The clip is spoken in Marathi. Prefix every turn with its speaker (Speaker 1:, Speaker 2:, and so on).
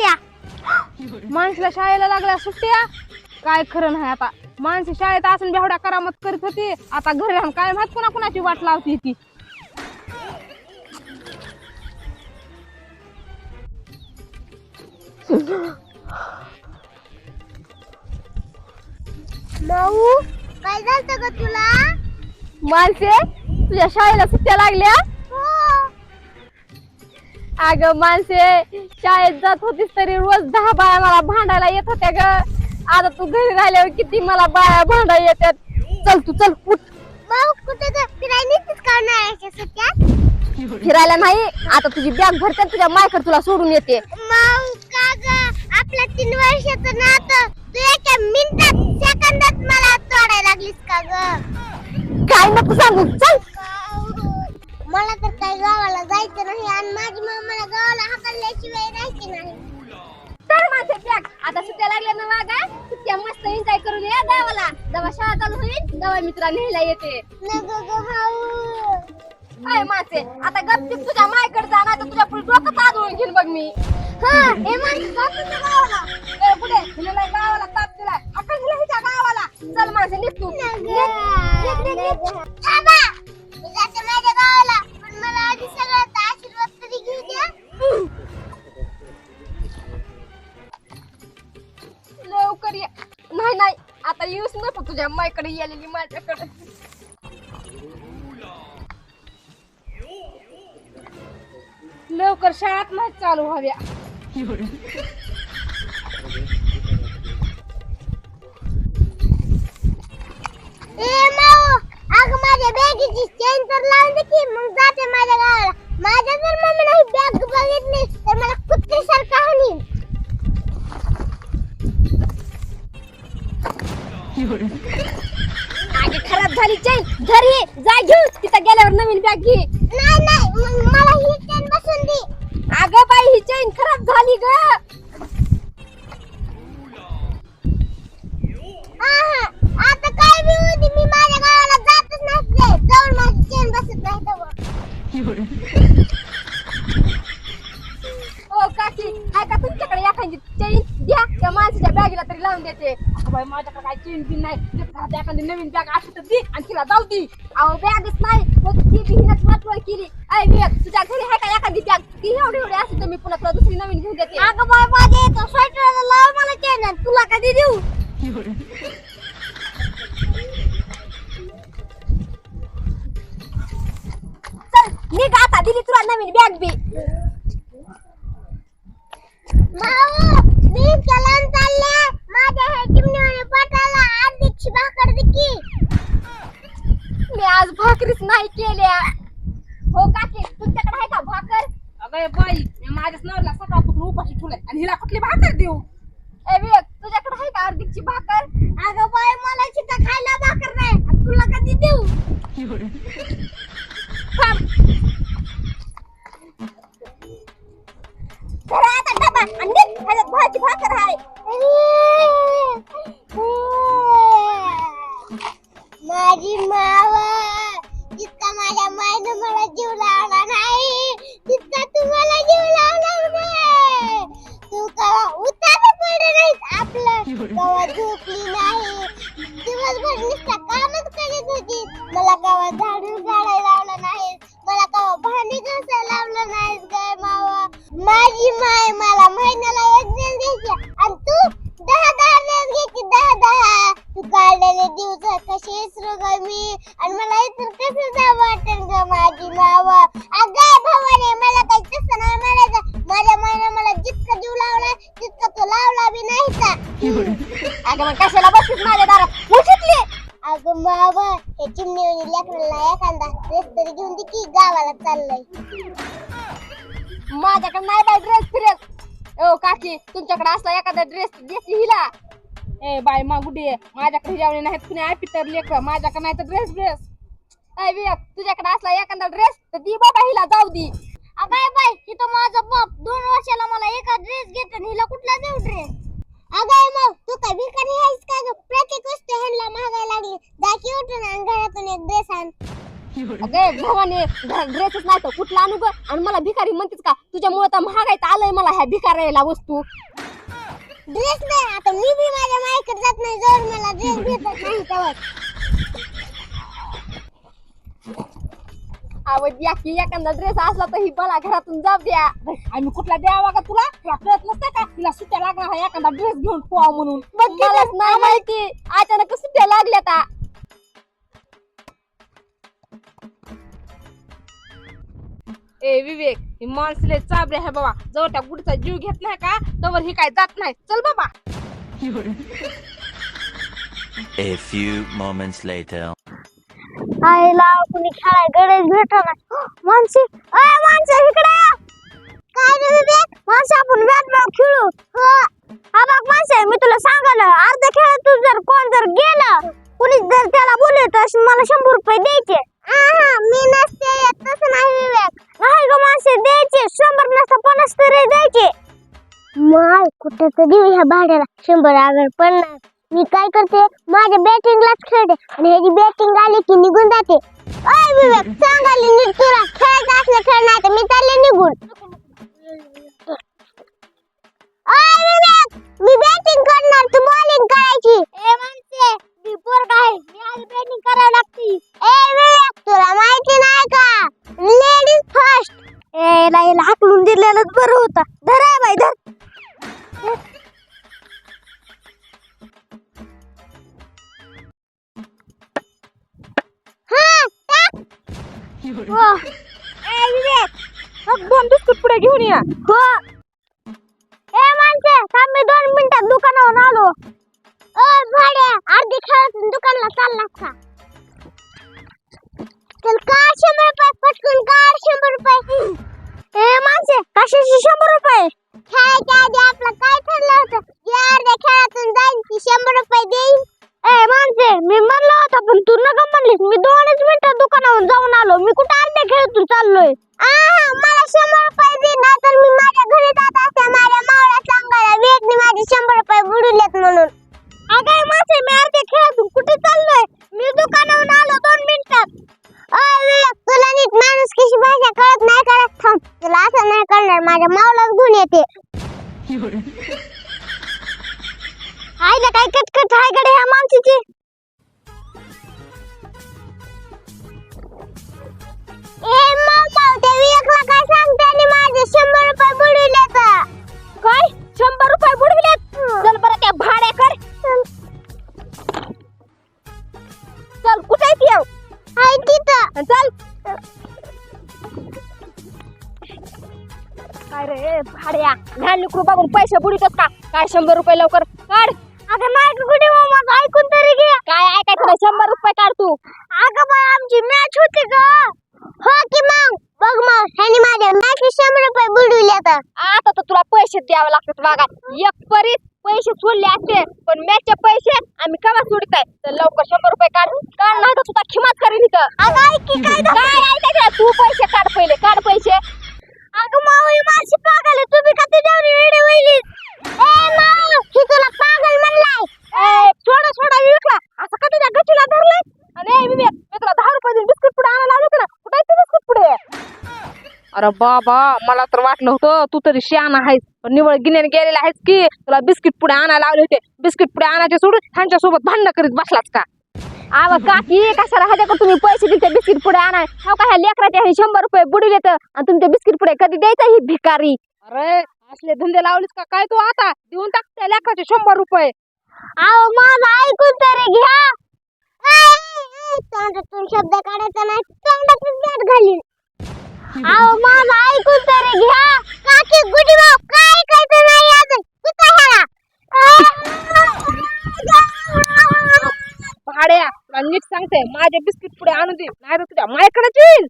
Speaker 1: उट्या
Speaker 2: माणसाला शाळेला लागल्या सुट्ट्या. काय खरं नाही आता. माणसी शाळेत असून बेवड्या करामत करीत होती. आता घरी राहून काय माहीत कुणा कुणाची वाट लावती ती.
Speaker 1: माऊ काय झालं ग तुला?
Speaker 2: माणसे तुझ्या शाळेला सुट्ट्या लागल्या? अगं माणसे शाळेत जात होतीस तरी रोज दहा बाया मला भांडायला येत होत्या ग. आता तू घरी राहिल्यावर किती मला बाया भांडायला येतात चल तू चल उठ.
Speaker 1: माऊ कुठे ग? फिरायला नेतेस का उन्हाळ्याच्या सुट्ट्यात?
Speaker 2: फिरायला नाही. आता तुझी बॅग भरते तुझ्या मायकर तुला सोडून येते.
Speaker 1: माऊ का ग? आपल्या तीन वर्षाचं नातं. तू एका मिनिटात सेकंदात मला तोडायला लागलीस का ग?
Speaker 2: काय नको सांगू.
Speaker 1: काही गावाला जायचं नाही आणि माझी मम्मा मला गावाला हाकलल्याशिवाय राहायची नाही.
Speaker 2: तर माझे बॅग आता सुट्ट्या लागल्या ना वागा सुट्ट्या मस्त एन्जॉय करून या गावाला. जेव्हा शाळा चालू होईल तेव्हा मी तुला नेहला येते.
Speaker 1: नको ग भाऊ.
Speaker 2: काय मासे? आता गपचिप तुझ्या मायकडे जा तर तुझ्या पुढे डोकं तादळून घेईन बघ मी.
Speaker 1: हा हे माणसं तुझ्या गावाला.
Speaker 2: ए, पुढे. गावाला ताप दिलाय. हिच्या गावाला. चल माझे निघ तू. निघ, निघ, निघ, निघ.
Speaker 1: थांबा.
Speaker 2: लवकर ये. नाही नाही आता येऊच नको तुझ्या मायकडे आलेली माझ्याकडे. लवकर शाळात नाही चालू व्हाव्या.
Speaker 1: ए माझ्या बॅगेची चेन तर लावून दे की मग जाते माझ्या गावाला. माझ्या जर बॅग बघितली तर मला कुत्रीसारखा हाणीन
Speaker 2: आगे खराब झाली चैन घरी ये, जा घेऊन. तिथं गेल्यावर नवीन बॅग घे.
Speaker 1: नाही नाही मग मला ही चेन बसून दे.
Speaker 2: अगं बाई ही चैन खराब झाली ग.
Speaker 1: आहा, आता काय बी मी माझ्या गावाला जातच नसते. जाऊन माझी चेन बसत नाही तेव्हा.
Speaker 2: ओ काकी हाय का तुमच्याकडे एखादी चैन त्या माणसाच्या बॅगेला तरी लावून देते. अगं बाई माझ्याकडे काय चैन बिन नाही. तुझ्या घरात एखादी नवीन बॅग असली तर दे आणि तिला जाऊ दे. अहो बॅगच नाही. मग ती बी हिनच वाटवळ केली. ऐ बॅग तुझ्या घरी हाय का एखादी बॅग? ती एवढी एवढी असली तर मी पुन्हा तुला दुसरी नवीन घेऊन देते.
Speaker 1: अगं बाय माझ्या येतो स्वेटरला लाव मला चेन तुला कधी देऊ
Speaker 2: चल निघ आता दिली तुला नवीन बॅग बी
Speaker 1: माऊ मी चलन चालले माझ्या हे चिमणीवाणी पटाला अर्धीची भाकर दे की.
Speaker 2: मी आज भाकरीच नाही केल्या. हो काकी तुमच्याकडे आहे का भाकर?
Speaker 3: अगं बाई मी माझ्याच नवऱ्याला सकाळपासून उपाशी ठेवलंय आणि हिला कुठली भाकर देऊ?
Speaker 2: ए विवेक तुझ्याकडे आहे का अर्धिकची भाकर?
Speaker 1: अगं बाय मला चिता खायला भाकर नाही. आणि तुला कधी देऊ?
Speaker 2: बसलीस माझ्या दारात. उठितली
Speaker 1: अगं मावा हे चिमणीवणी लेकराला एखादा ड्रेस तरी घेऊन दे की गावाला चाललंय.
Speaker 2: माझ्याकडे नाही बाय ड्रेस फिरेस ओ काकी तुमच्याकडे असला एखादा ड्रेस देते हिला.
Speaker 3: ए बाई मागुडी माझ्याकडे हिजावणी नाहीत कुणी आहे पितर लेकर. माझ्याकडे नाही तर ड्रेस ड्रेस
Speaker 2: ऐ विवेक तुझ्याकडे असला एखादा ड्रेस तर दी बाबा हिला जाऊ दी.
Speaker 1: अगं बाय इथं माझा बाप दोन वर्षाला मला एका ड्रेस घेत आणि हिला कुठला देऊ ड्रेस अगं मग तू काय भिकारी आहेस का ग? प्रत्येक वस्तू ह्यांना महागायला लागली. जा की उठून आणि घरातून एक ड्रेस आण.
Speaker 2: अगे भवानी ड्रेसच नाही तर कुठला आणू ग? आणि मला भिकारी म्हणतेस का? तुझ्यामुळे तर महागाईत आलंय मला ह्या भिकाऱ्याला वस्तू.
Speaker 1: ड्रेस नाही आता मी बी माझ्या माईकडे जात नाही जर मला ड्रेस भेटत नाही तेव्हा.
Speaker 2: आवड या की एखादा ड्रेस असला तर ही मला घरातून जाऊ द्या.
Speaker 3: आम्ही कुठला द्यावा का तुला? तुला कळत नसतं का? तिला सुट्ट्या लागणार आहे एखादा ड्रेस घेऊन पोहा म्हणून.
Speaker 2: मलाच नाही माहिती. अचानक सुट्ट्या लागल्या आता.
Speaker 3: ए विवेक ही माणसले चाबरे आहे बाबा. जवळ त्या गुडचा जीव घेत नाही का? तवर ही काय जात नाही. चल बाबा.
Speaker 4: A few moments later.
Speaker 1: आईला कुणी खेळाय गणेश भेटला माणसे अय माणसे इकडे. काय रे विवेक माणसे आपण बॅट बॉल खेळू. हो. बघ माणसे मी तुला सांगाल अर्ध्या खेळात तू जर कोण जर गेलं कुणी जर त्याला बोलले तर मला शंभर रुपये द्यायचे. मी नसते येत तसं नाही विवेक. नाही ग माणसे द्यायचे. शंभर नसतं पन्नास तरी द्यायचे. माय कुठे तर देऊ ह्या भाड्याला. शंभर अगर पन्नास. मी काय करते? माझ्या बॅटिंगलाच खेळते. आणि ह्याची बॅटिंग आली की निघून जाते. अय विवेक सांगाली नीट तुला. खेळायचं असलं खेळ नाही तर मी चालले निघून. अय विवेक मी बॅटिंग करणार. तू बॉलिंग करायची. ए माणसे मी पोरग आहे. मी आज बॅटिंग करावी लागती. ए विवेक तुला माहिती नाही का? लेडीज फर्स्ट ए लाईला हाकलून दिलेलंच बरं होतं. धर आहे बाई धर.
Speaker 3: दोन बिस्कुट पुढे घेऊन या.
Speaker 1: हो. ए माणसे थांब मी दोन मिनिटात दुकानावर आलो. ओ भाड्या अर्धी खेळातून दुकानला चाललास का चल का शंभर रुपये पटकून काढ शंभर रुपये. ए माणसे कशाचे शंभर रुपये? खेळायच्या आधी आपलं काय ठरलं होतं? जे अर्ध्या खेळातून जाईल ती शंभर रुपये देईन. ए माणसे मी म्हणलं होतं पण तू नका म्हणलीस. मी दोनच मिनिटात दुकानावर जाऊन आलो. मी कुठं अर्ध्या खेळातून चाललोय? मला शंभर रुपये दे नाहीतर मी माझ्या घरी जात असते. माझ्या मावळ्या सांगायला वेगळी माझे शंभर रुपये बुडवलेत म्हणून. अगं मासे मी अर्ध्या खेळातून कुठे चाललोय? मी दुकानावरून आलो दोन मिनिटात अय विवेक तुला नीट माणूस कशी भाषा कळत नाही करत थांब. तुला असं नाही करणार माझ्या मावलाच गुण येते. आईला काय कटकट आहे कडे ह्या माणसाची?
Speaker 2: लेकरू बघून पैसे बुडीतच का? काय शंभर रुपये लवकर काढ.
Speaker 1: अगं नाही गुडी हो, मामा ऐकून तरी घे.
Speaker 2: काय ऐकायचं नाही शंभर रुपये काढ तू.
Speaker 1: अगं बाय आमची मॅच होती ग. हो की मग? बघ मग ह्यानी माझ्या मॅच शंभर रुपये बुडवले
Speaker 2: आता. तर तुला पैसे द्यावे लागतात बघा. एक परीत पैसे सोडले असते पण मॅचचे पैसे आम्ही केव्हा सोडताय? तर लवकर शंभर रुपये काढ. काढ नाही तर तुझा खिमात करेन इथं.
Speaker 1: अगं ऐक की काय
Speaker 2: काय ऐकायचं तू पैसे काढ पहिले काढ पैसे.
Speaker 1: अगं मावळी माझी माशी पागल आहे. तुम्ही का तुझ्यावर वेडे वहिलीस ए माऊ ही तुला पागल म्हणलाय
Speaker 2: ए, सोडा सोडा विवेकला असं का तुझ्या गचीला धरलंय आणि ए, विवेक मी तुला दहा रुपये देऊन बिस्किट पुढे आणायला आलो होतो ना कुठे आहे ते बिस्किट पुढे
Speaker 3: अरे बाबा मला तर वाटलं होतं तू तरी शहाणा आहेस. पण निवळ गिन्याने गेलेला आहेस की तुला बिस्किट पुढे आणायला लावले होते. बिस्किट पुढे आणायचे सोडून ह्यांच्या सोबत भांडणं करीत बसलाच का?
Speaker 2: आव काकी कशाला ह्याच्याकडे तुम्ही पैसे दिले बिस्किट पुढे आणाय? हो का ह्या लेकराच्या हे शंभर रुपये बुडीले तर आणि तुमचे बिस्किट पुढे कधी द्यायचं ही भिकारी?
Speaker 3: अरे असले धंदे लावलेस का? काय तू आता? देऊन टाक त्या लेकराचे शंभर रुपये.
Speaker 1: अहो माझं ऐकून तरी घ्या. तोंडातून शब्द काढायचा नाही तोंडातून बॅट घालीन. अहो माझं ऐकून तरी घ्या. काकी गुडी भाऊ काय ऐकायचं नाही अजून कुठं ह्याला
Speaker 3: भाड्या तुला नीट सांगते माझे बिस्किट पुढे आणू दे नाही तर तुझ्या मायकडेच येईल